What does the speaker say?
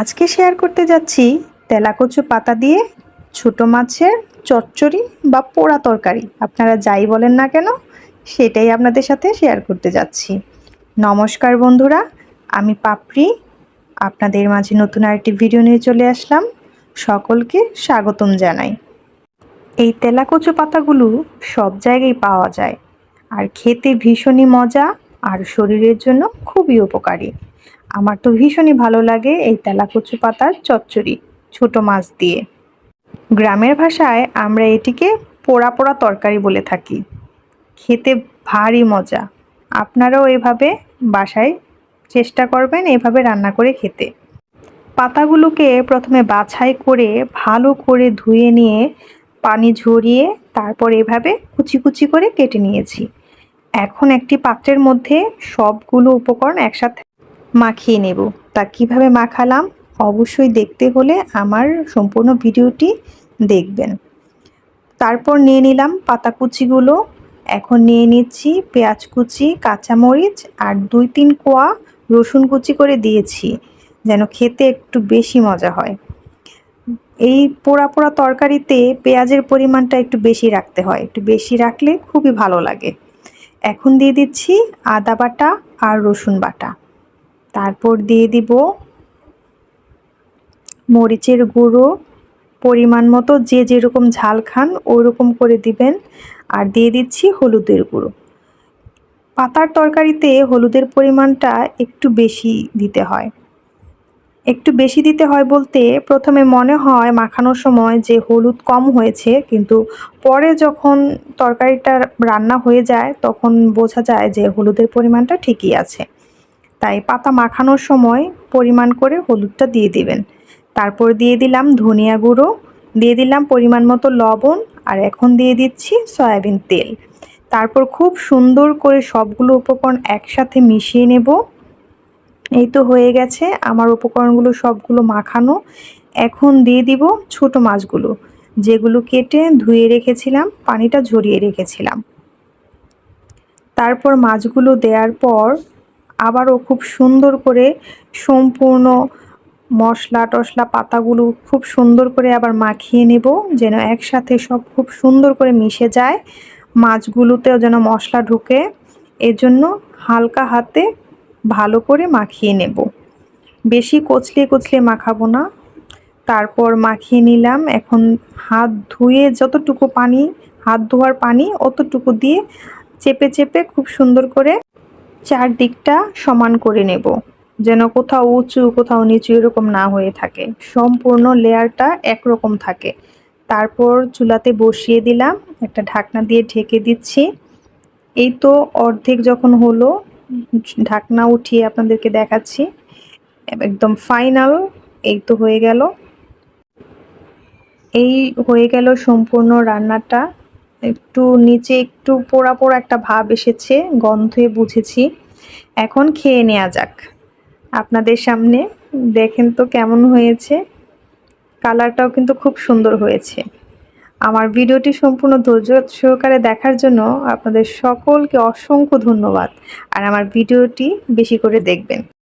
আজকে শেয়ার করতে যাচ্ছি তেলাকচু পাতা দিয়ে ছোট মাছের চচ্চড়ি বা পোড়া তরকারি। আপনারা যাই বলেন না কেন, সেটাই আপনাদের সাথে শেয়ার করতে যাচ্ছি। নমস্কার বন্ধুরা, আমি পাপড়ি। আপনাদের মাঝে নতুন আরেকটি ভিডিও নিয়ে চলে আসলাম। সকলকে স্বাগতম জানাই। এই তেলাকচু পাতাগুলো সব জায়গায় পাওয়া যায়। আর খেতে ভীষণই মজা। আর শরীরের জন্য খুবই উপকারী। আমার তো ভীষণই ভালো লাগে এই তেলাকুচু পাতার চচ্চড়ি ছোট মাছ দিয়ে। গ্রামের ভাষায় আমরা এটিকে পোড়া পোড়া তরকারি বলে থাকি। খেতে ভারী মজা। আপনারাও এভাবে বাসায় চেষ্টা করবেন এভাবে রান্না করে খেতে। পাতাগুলোকে প্রথমে বাছাই করে ভালো করে ধুয়ে নিয়ে পানি ঝরিয়ে তারপর এভাবে কুচি কুচি করে কেটে নিয়েছি। এখন একটি পাত্রের মধ্যে সবগুলো উপকরণ একসাথে মাখিয়ে নেব। তা কীভাবে মাখালাম? অবশ্যই দেখতে হলে আমার সম্পূর্ণ ভিডিওটি দেখবেন। তারপর নিয়ে নিলাম পাতা কুচিগুলো এখন নিয়ে নিচ্ছি পেঁয়াজ কুচি কাঁচামরিচ আর দুই তিন কোয়া রসুন কুচি করে দিয়েছি, যেন খেতে একটু বেশি মজা হয়। এই পোড়া পোড়া তরকারিতে পেঁয়াজের পরিমাণটা একটু বেশি রাখতে হয়। একটু বেশি রাখলে খুবই ভালো লাগে। এখন দিয়ে দিচ্ছি আদা বাটা আর রসুন বাটা। তারপর দিয়ে দিব মরিচের গুঁড়ো। পরিমাণ মতো যে যেরকম ঝাল খান ওরকম করে দিবেন। আর দিয়ে দিচ্ছি হলুদের গুঁড়ো। পাতার তরকারিতে হলুদের পরিমাণটা একটু বেশি দিতে হয়। একটু বেশি দিতে হয় বলতে প্রথমে মনে হয় মাখানোর সময় যে হলুদ কম হয়েছে, কিন্তু পরে যখন তরকারিটা রান্না হয়ে যায় তখন বোঝা যায় যে হলুদের পরিমাণটা ঠিকই আছে। তাই পাতা মাখানোর সময় পরিমাণ করে হলুদটা দিয়ে দিবেন। তারপর দিয়ে দিলাম ধনিয়া গুঁড়ো, দিয়ে দিলাম পরিমাণ মতো লবণ আর এখন দিয়ে দিচ্ছি সয়াবিন তেল। তারপর খুব সুন্দর করে সবগুলো উপকরণ একসাথে মিশিয়ে নেব। এই তো হয়ে গেছে। আমার উপকরণগুলো সবগুলো মাখানো। এখন দিয়ে দিব ছোট মাছগুলো, যেগুলো কেটে ধুয়ে রেখেছিলাম, পানিটা ঝরিয়ে রেখেছিলাম। তারপর মাছগুলো দেওয়ার পর আবারও খুব সুন্দর করে সম্পূর্ণ মশলা টশলা পাতাগুলো খুব সুন্দর করে আবার মাখিয়ে নেব, যেন একসাথে সব খুব সুন্দর করে মিশে যায়। মাছগুলোতেও যেন মশলা ঢুকে। এজন্য হালকা হাতে ভালো করে মাখিয়ে নেব। বেশি কচলে কচলে মাখাবো না। তারপর মাখিয়ে নিলাম। এখন হাত ধুয়ে যতটুকু পানি, হাত ধোয়ার পানি অতটুকু দিয়ে চেপে চেপে খুব সুন্দর করে চারদিকটা সমান করে নেব। যেন কোথাও উঁচু, কোথাও নিচু এরকম না হয়ে থাকে। সম্পূর্ণ লেয়ারটা একরকম থাকে। তারপর চুলাতে বসিয়ে দিলাম। একটা ঢাকনা দিয়ে ঢেকে দিচ্ছি। এই তো অর্ধেক যখন হলো ঢাকনা উঠিয়ে আপনাদেরকে দেখাচ্ছি। একদম ফাইনাল, এই তো হয়ে গেল। এই হয়ে গেল সম্পূর্ণ রান্নাটা। একটু নিচে একটু পোড়া পোড়া একটা ভাব এসেছে, গন্ধে বুঝেছি। এখন খেয়ে নেওয়া যাক। আপনাদের সামনে দেখেন তো কেমন হয়েছে। কালারটাও কিন্তু খুব সুন্দর হয়েছে। আমার ভিডিওটি সম্পূর্ণ ধৈর্য সহকারে দেখার জন্য আপনাদের সকলকে অসংখ্য ধন্যবাদ। আর আমার ভিডিওটি বেশি করে দেখবেন।